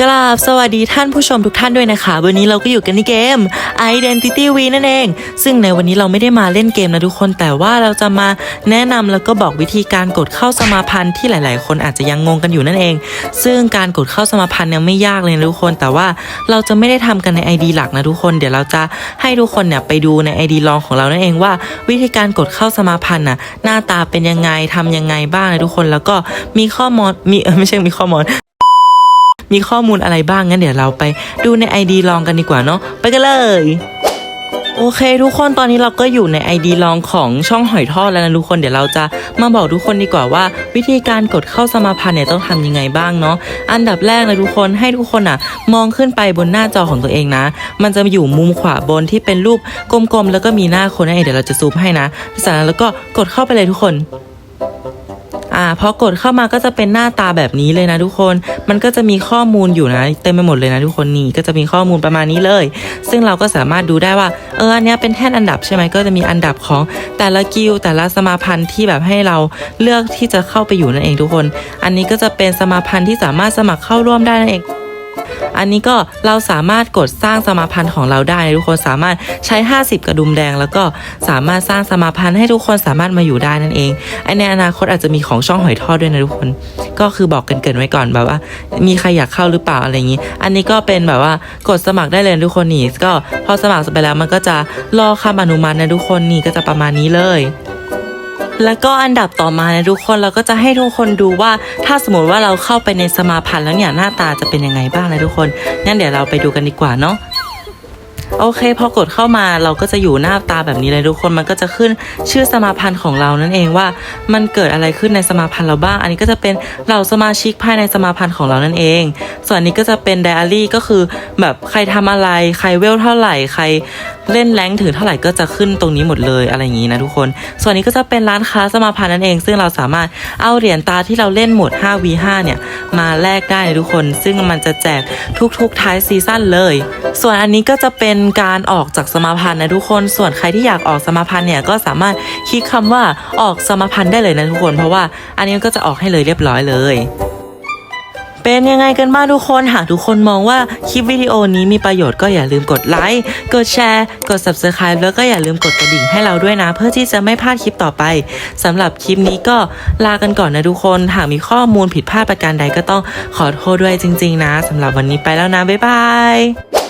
กราบสวัสดีท่านผู้ชมทุกท่านด้วยนะคะ วันนี้เราก็อยู่กันในเกม Identity V นั่นเอง ซึ่งในวันนี้เราไม่ได้มาเล่นเกมนะทุกคน แต่ว่าเราจะมาแนะนำแล้วก็บอกวิธีการกดเข้าสมาพันธ์ที่หลาย ๆ คนอาจจะยังงงกันอยู่นั่นเอง ซึ่งการกดเข้าสมาพันธ์เนี่ยไม่ยากเลยนะทุกคน แต่ว่าเราจะไม่ได้ทำกันใน ID หลักนะทุกคน เดี๋ยวเราจะให้ทุกคนเนี่ยไปดูใน ID รองของเรานั่นเองว่า วิธีการกดเข้าสมาพันธ์น่ะหน้าตาเป็นยังไงทำยังไงบ้างนะทุกคน แล้วก็มีข้อมูลมีเออไม่ใช่มีข้อมูล มีข้อมูลอะไรบ้างงั้นเดี๋ยวเราไปดูใน ID ลองกันดีกว่าเนาะไปกันเลยโอเค ทุกคนตอนนี้เราก็อยู่ใน ID ลองของช่องหอยทอดแล้วนะทุกคนเดี๋ยวเราจะมาบอกทุกคนดีกว่าว่า วิธีการกดเข้าสมาพันธ์เนี่ยต้องทำยังไงบ้างเนาะอันดับแรกนะทุกคนให้ทุกคนอะ มองขึ้นไปบนหน้าจอของตัวเองนะ มันจะอยู่มุมขวาบนที่เป็นรูปกลมๆแล้วก็มีหน้าคนนั่นเองเดี๋ยวเราจะซูมให้นะจากนั้นแล้วก็กดเข้าไปเลยทุกคน อ่าพอกดเข้ามาก็จะเป็นหน้าตาแบบนี้เลยนะทุกคน มันก็จะมีข้อมูลอยู่นะเต็มไปหมดเลยนะทุกคนนี่ก็จะมีข้อมูลประมาณนี้เลย ซึ่งเราก็สามารถดูได้ว่าเอออันนี้เป็นแท่นอันดับใช่ไหมก็จะมีอันดับของแต่ละกิลแต่ละสมาพันธ์ที่แบบให้เราเลือกที่จะเข้าไปอยู่นั่นเองทุกคน อันนี้ก็จะเป็นสมาพันธ์ที่สามารถสมัครเข้าร่วมได้นั่นเอง อันนี้ก็เราสามารถกดสร้างสมาพันธ์ของเราได้ทุกคนสามารถใช้ 50 กระดุมแดง แล้วก็สามารถสร้างสมาพันธ์ให้ทุกคนสามารถมาอยู่ได้นั่นเองไอในอนาคตอาจจะมีของช่องหอยทอดด้วยนะทุกคน ก็คือบอกกันเกินไว้ก่อนแบบว่า มีใครอยากเข้าหรือเปล่าอะไรอย่างนี้ อันนี้ก็เป็นแบบว่ากดสมัครได้เลยทุกคนนี่ก็พอสมัครไปแล้วมันก็จะรอคำอนุมัตินะทุกคนนี่ก็จะประมาณนี้เลย แล้วก็อันดับต่อมานะทุกคนเราก็จะให้ทุกคนดูว่า ถ้าสมมติว่าเราเข้าไปในสมาพันธ์แล้วเนี่ยหน้าตาจะเป็นยังไงบ้างนะทุกคนงั้นเดี๋ยวเราไปดูกันดีกว่าเนาะ โอเคพอกดเข้ามาเราก็จะอยู่หน้าตาแบบนี้เลยทุกคนมันก็จะขึ้นชื่อสมาพันธ์ของเรานั่นเองว่า มันเกิดอะไรขึ้นในสมาพันธ์เราบ้าง อันนี้ก็จะเป็นเหล่าสมาชิกภายในสมาพันธ์ของเรานั่นเอง ส่วนนี้ก็จะเป็นไดอารี่ก็คือแบบใครทำอะไร ใครเวลเท่าไหร่ใครเล่นแรงถึงเท่าไหร่ก็จะขึ้นตรงนี้หมดเลยอะไรอย่างนี้นะทุกคน ส่วนนี้ก็จะเป็นร้านค้าสมาพันธ์นั่นเอง ซึ่งเราสามารถเอาเหรียญตาที่เราเล่นหมด 5v5 เนี่ย มาแลกได้ทุกคน ซึ่งมันจะแจกทุกๆท้ายซีซั่นเลย ส่วนอันนี้ก็จะเป็นการออกจากสมาพันธ์นะทุกคน ส่วนใครที่อยากออกสมาพันธ์เนี่ยก็สามารถคลิกคำว่าออกสมาพันธ์ได้เลยนะทุกคน เพราะว่าอันนี้ก็จะออกให้เลยเรียบร้อยเลย เป็นยังไงกันบ้างทุกคน หากทุกคนมองว่าคลิปวิดีโอนี้มีประโยชน์ก็อย่าลืมกดไลค์ กดแชร์ กด subscribe แล้วก็อย่าลืมกดกระดิ่งให้เราด้วยนะ เพื่อที่จะไม่พลาดคลิปต่อไปสำหรับคลิปนี้ก็ลากันก่อนนะทุกคน หากมีข้อมูลผิดพลาดประการใดก็ต้องขอโทษด้วยจริง ๆ นะสำหรับวันนี้ไปแล้วนะบ๊ายบาย